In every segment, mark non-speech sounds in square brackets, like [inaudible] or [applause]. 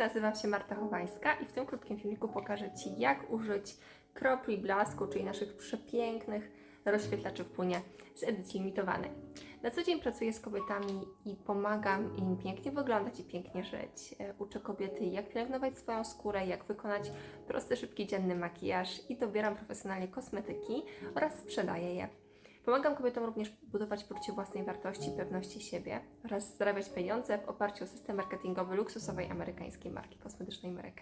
nazywam się Marta Chowańska i w tym krótkim filmiku pokażę Ci, jak użyć kropli blasku, czyli naszych przepięknych rozświetlaczy w płynie z edycji limitowanej. Na co dzień pracuję z kobietami i pomagam im pięknie wyglądać i pięknie żyć. E, Uczę kobiety, jak pielęgnować swoją skórę, jak wykonać prosty, szybki, dzienny makijaż i dobieram profesjonalnie kosmetyki oraz sprzedaję je. Pomagam kobietom również budować poczucie własnej wartości, pewności siebie oraz zarabiać pieniądze w oparciu o system marketingowy luksusowej amerykańskiej marki kosmetycznej Mary.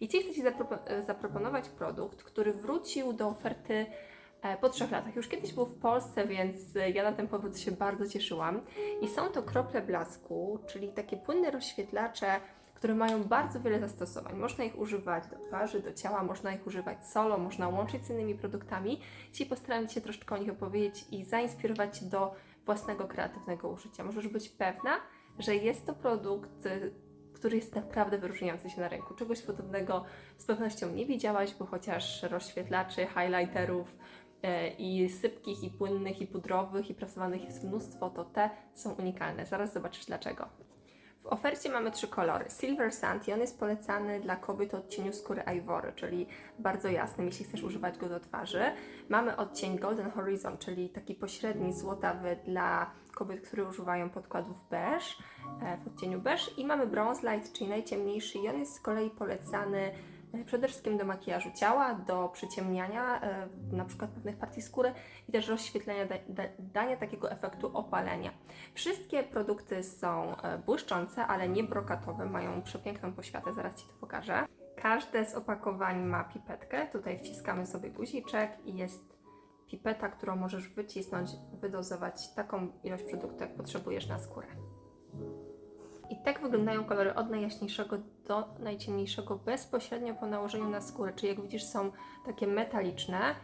I dzisiaj chcę Ci zapropo- zaproponować produkt, który wrócił do oferty e, po trzech latach. Już kiedyś był w Polsce, więc e, ja na ten powód się bardzo cieszyłam. I są to krople blasku, czyli takie płynne rozświetlacze, które mają bardzo wiele zastosowań. Można ich używać do twarzy, do ciała, można ich używać solo, można łączyć z innymi produktami. Dzisiaj postaram się troszeczkę o nich opowiedzieć i zainspirować do własnego kreatywnego użycia. Możesz być pewna, że jest to produkt, y, który jest naprawdę wyróżniający się na rynku. Czegoś podobnego z pewnością nie widziałaś, bo chociaż rozświetlaczy, highlighterów e, i sypkich, i płynnych, i pudrowych, i prasowanych jest mnóstwo, to te są unikalne. Zaraz zobaczysz dlaczego. W ofercie mamy trzy kolory. Silver Sand i on jest polecany dla kobiet o odcieniu skóry Ivory, czyli bardzo jasnym, jeśli chcesz używać go do twarzy. Mamy odcień Golden Horizon, czyli taki pośredni złotawy dla kobiet, które używają podkładów beige, w odcieniu beige. I mamy Bronze Light, czyli najciemniejszy i on jest z kolei polecany przede wszystkim do makijażu ciała, do przyciemniania e, na przykład pewnych partii skóry i też rozświetlenia, da, da, dania takiego efektu opalenia. Wszystkie produkty są e, błyszczące, ale nie brokatowe, mają przepiękną poświatę, zaraz Ci to pokażę. Każde z opakowań ma pipetkę, tutaj wciskamy sobie guziczek i jest pipeta, którą możesz wycisnąć, wydozować taką ilość produktu, jak potrzebujesz na skórę. Tak wyglądają kolory od najjaśniejszego do najciemniejszego bezpośrednio po nałożeniu na skórę, czyli jak widzisz są takie metaliczne,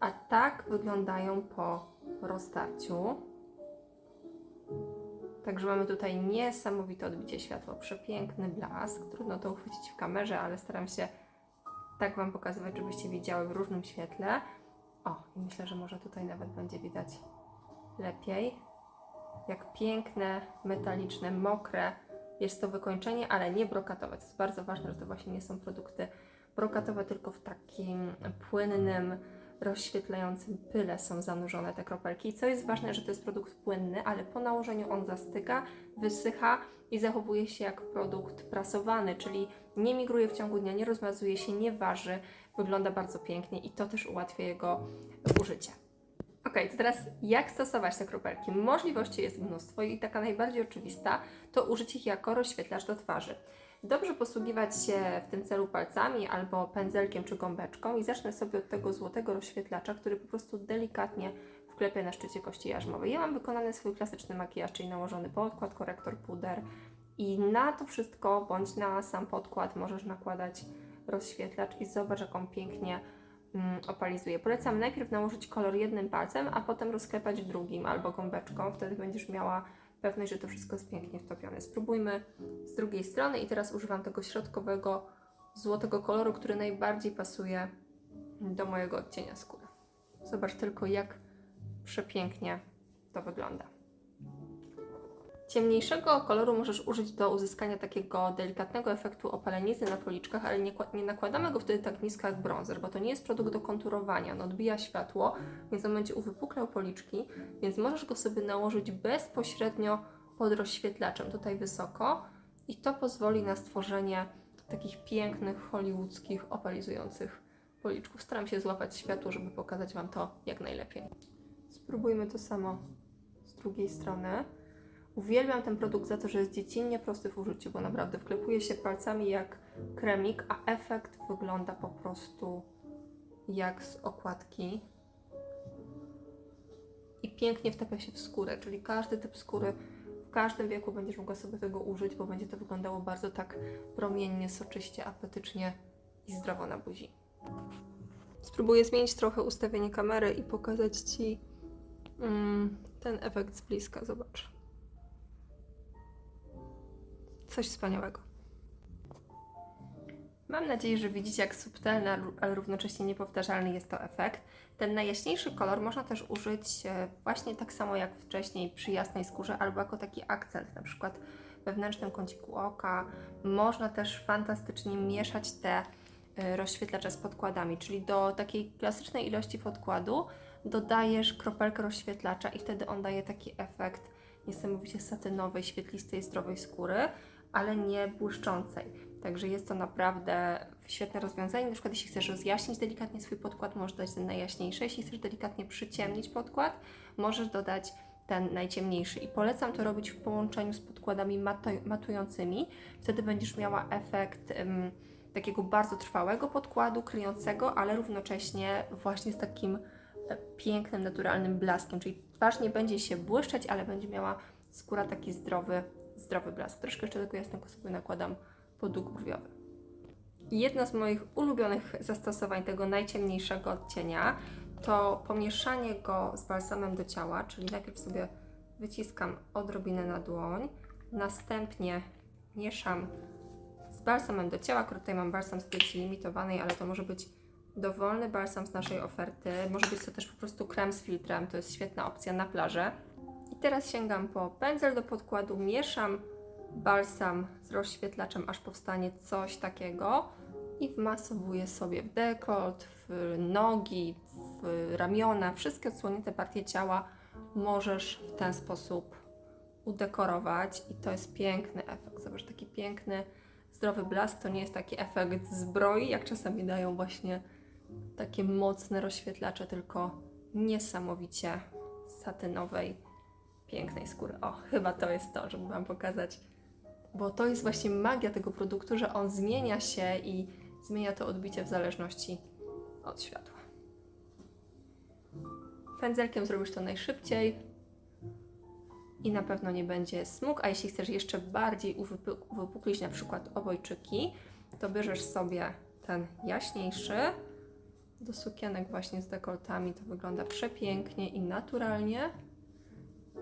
a tak wyglądają po roztarciu. Także mamy tutaj niesamowite odbicie światła, przepiękny blask. Trudno to uchwycić w kamerze, ale staram się tak Wam pokazywać, żebyście widziały w różnym świetle. O, i myślę, że może tutaj nawet będzie widać lepiej. Jak piękne, metaliczne, mokre jest to wykończenie, ale nie brokatowe. To jest bardzo ważne, że to właśnie nie są produkty brokatowe, tylko w takim płynnym, rozświetlającym pyle są zanurzone te kropelki. I co jest ważne, że to jest produkt płynny, ale po nałożeniu on zastyga, wysycha i zachowuje się jak produkt prasowany, czyli nie migruje w ciągu dnia, nie rozmazuje się, nie waży, wygląda bardzo pięknie i to też ułatwia jego użycie. Ok, to teraz jak stosować te kropelki? Możliwości jest mnóstwo i taka najbardziej oczywista to użyć ich jako rozświetlacz do twarzy. Dobrze posługiwać się w tym celu palcami albo pędzelkiem czy gąbeczką i zacznę sobie od tego złotego rozświetlacza, który po prostu delikatnie wklepię na szczycie kości jarzmowej. Ja mam wykonany swój klasyczny makijaż, czyli nałożony podkład, korektor, puder i na to wszystko bądź na sam podkład możesz nakładać rozświetlacz i zobacz jak on pięknie mm, opalizuje. Polecam najpierw nałożyć kolor jednym palcem, a potem rozklepać drugim albo gąbeczką. Wtedy będziesz miała pewność, że to wszystko jest pięknie wtopione. Spróbujmy z drugiej strony i teraz używam tego środkowego złotego koloru, który najbardziej pasuje do mojego odcienia skóry. Zobacz tylko, jak przepięknie to wygląda. Ciemniejszego koloru możesz użyć do uzyskania takiego delikatnego efektu opalenizny na policzkach, ale nie, nie nakładamy go wtedy tak nisko jak bronzer, bo to nie jest produkt do konturowania. On odbija światło, więc on będzie uwypuklał policzki, więc możesz go sobie nałożyć bezpośrednio pod rozświetlaczem, tutaj wysoko i to pozwoli na stworzenie takich pięknych, hollywoodzkich, opalizujących policzków. Staram się złapać światło, żeby pokazać Wam to jak najlepiej. Spróbujmy to samo z drugiej strony. Uwielbiam ten produkt za to, że jest dziecinnie prosty w użyciu, bo naprawdę wklepuje się palcami jak kremik, a efekt wygląda po prostu jak z okładki. I pięknie wtapia się w skórę, czyli każdy typ skóry w każdym wieku będziesz mogła sobie tego użyć, bo będzie to wyglądało bardzo tak promiennie, soczyście, apetycznie i zdrowo na buzi. Spróbuję zmienić trochę ustawienie kamery i pokazać Ci mm, ten efekt z bliska. Zobacz. Coś wspaniałego. Mam nadzieję, że widzicie, jak subtelny, ale- równocześnie niepowtarzalny jest to efekt. Ten najjaśniejszy kolor można też użyć e, właśnie tak samo jak wcześniej przy jasnej skórze, albo jako taki akcent, na przykład wewnętrznym kąciku oka. Można też fantastycznie mieszać te y, rozświetlacze z podkładami, czyli do takiej klasycznej ilości podkładu dodajesz kropelkę rozświetlacza i wtedy on daje taki efekt niesamowicie satynowej, świetlistej, zdrowej skóry, ale nie błyszczącej. Także jest to naprawdę świetne rozwiązanie. Na przykład jeśli chcesz rozjaśnić delikatnie swój podkład, możesz dać ten najjaśniejszy. Jeśli chcesz delikatnie przyciemnić podkład, możesz dodać ten najciemniejszy. I polecam to robić w połączeniu z podkładami matu- matującymi. Wtedy będziesz miała efekt em, takiego bardzo trwałego podkładu, kryjącego, ale równocześnie właśnie z takim e, pięknym, naturalnym blaskiem. Czyli twarz nie będzie się błyszczeć, ale będzie miała skóra taki zdrowy, zdrowy blask. Troszkę jeszcze tego jasnego sobie nakładam podłóg brwiowy. Jedno z moich ulubionych zastosowań tego najciemniejszego odcienia to pomieszanie go z balsamem do ciała, czyli najpierw sobie wyciskam odrobinę na dłoń, następnie mieszam z balsamem do ciała. Akurat tutaj mam balsam z edycji limitowanej, ale to może być dowolny balsam z naszej oferty. Może być to też po prostu krem z filtrem, to jest świetna opcja na plażę. I teraz sięgam po pędzel do podkładu, mieszam balsam z rozświetlaczem, aż powstanie coś takiego i wmasowuję sobie w dekolt, w nogi, w ramiona, wszystkie odsłonięte partie ciała możesz w ten sposób udekorować i to jest piękny efekt. Zobacz, taki piękny, zdrowy blask. To nie jest taki efekt zbroi, jak czasami dają właśnie takie mocne rozświetlacze, tylko niesamowicie satynowej, pięknej skóry. O, chyba to jest to, żeby Wam pokazać bo to jest właśnie magia tego produktu, że on zmienia się i zmienia to odbicie w zależności od światła. Pędzelkiem zrobisz to najszybciej i na pewno nie będzie smug, a jeśli chcesz jeszcze bardziej uwypu- uwypuklić na przykład obojczyki, to bierzesz sobie ten jaśniejszy do sukienek właśnie z dekoltami, to wygląda przepięknie i naturalnie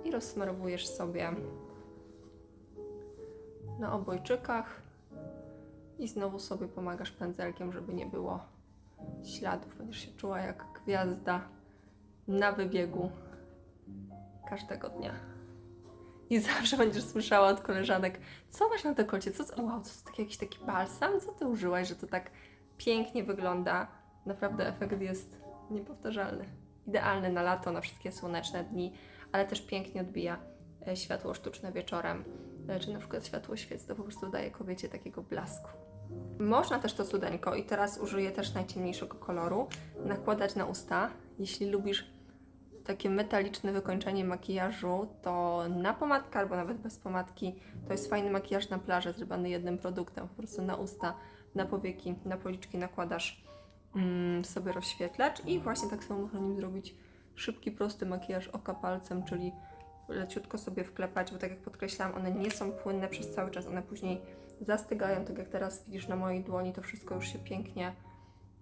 i rozsmarowujesz sobie na obojczykach i znowu sobie pomagasz pędzelkiem, żeby nie było śladów. Będziesz się czuła jak gwiazda na wybiegu każdego dnia. I [laughs] zawsze będziesz słyszała od koleżanek, co masz na dekolcie, co, co, wow, co to taki, jakiś taki balsam, co ty użyłaś, że to tak pięknie wygląda. Naprawdę efekt jest niepowtarzalny. Idealny na lato, na wszystkie słoneczne dni, ale też pięknie odbija e, światło sztuczne wieczorem, e, czy na przykład światło świec, to po prostu daje kobiecie takiego blasku. Można też to cudeńko, i teraz użyję też najciemniejszego koloru, nakładać na usta. Jeśli lubisz takie metaliczne wykończenie makijażu, to na pomadkę albo nawet bez pomadki to jest fajny makijaż na plażę zrobiony jednym produktem. Po prostu na usta, na powieki, na policzki nakładasz sobie rozświetlacz i właśnie tak samo można nim zrobić szybki, prosty makijaż oka palcem, czyli leciutko sobie wklepać, bo tak jak podkreślałam, one nie są płynne przez cały czas, one później zastygają, tak jak teraz widzisz na mojej dłoni, to wszystko już się pięknie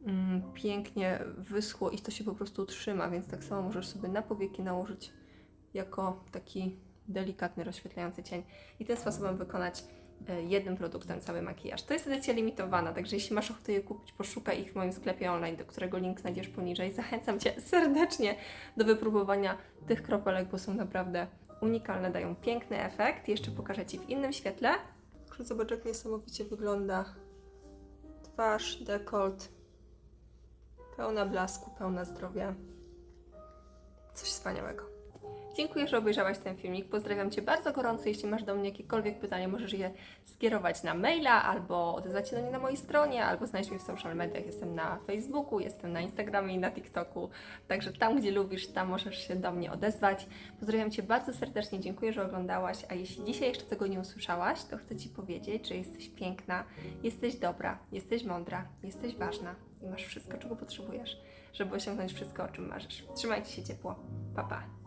mm, pięknie wyschło i to się po prostu trzyma, więc tak samo możesz sobie na powieki nałożyć jako taki delikatny, rozświetlający cień. I tym sposobem wykonać jednym produktem cały makijaż. To jest edycja limitowana, także jeśli masz ochotę je kupić, poszukaj ich w moim sklepie online, do którego link znajdziesz poniżej. Zachęcam Cię [laughs] serdecznie do wypróbowania tych kropelek, bo są naprawdę unikalne, dają piękny efekt. Jeszcze pokażę Ci w innym świetle. Proszę zobacz, jak niesamowicie wygląda twarz, dekolt, pełna blasku, pełna zdrowia. Coś wspaniałego. Dziękuję, że obejrzałaś ten filmik. Pozdrawiam Cię bardzo gorąco. Jeśli masz do mnie jakiekolwiek pytanie, możesz je skierować na maila albo odezwać się do mnie na mojej stronie, albo znaleźć mnie w social mediach. Jestem na Facebooku, jestem na Instagramie i na TikToku. Także tam, gdzie lubisz, tam możesz się do mnie odezwać. Pozdrawiam Cię bardzo serdecznie, dziękuję, że oglądałaś. A jeśli dzisiaj jeszcze tego nie usłyszałaś, to chcę Ci powiedzieć, że jesteś piękna, jesteś dobra, jesteś mądra, jesteś ważna i masz wszystko, czego potrzebujesz, żeby osiągnąć wszystko, o czym marzysz. Trzymajcie się ciepło. Pa, pa.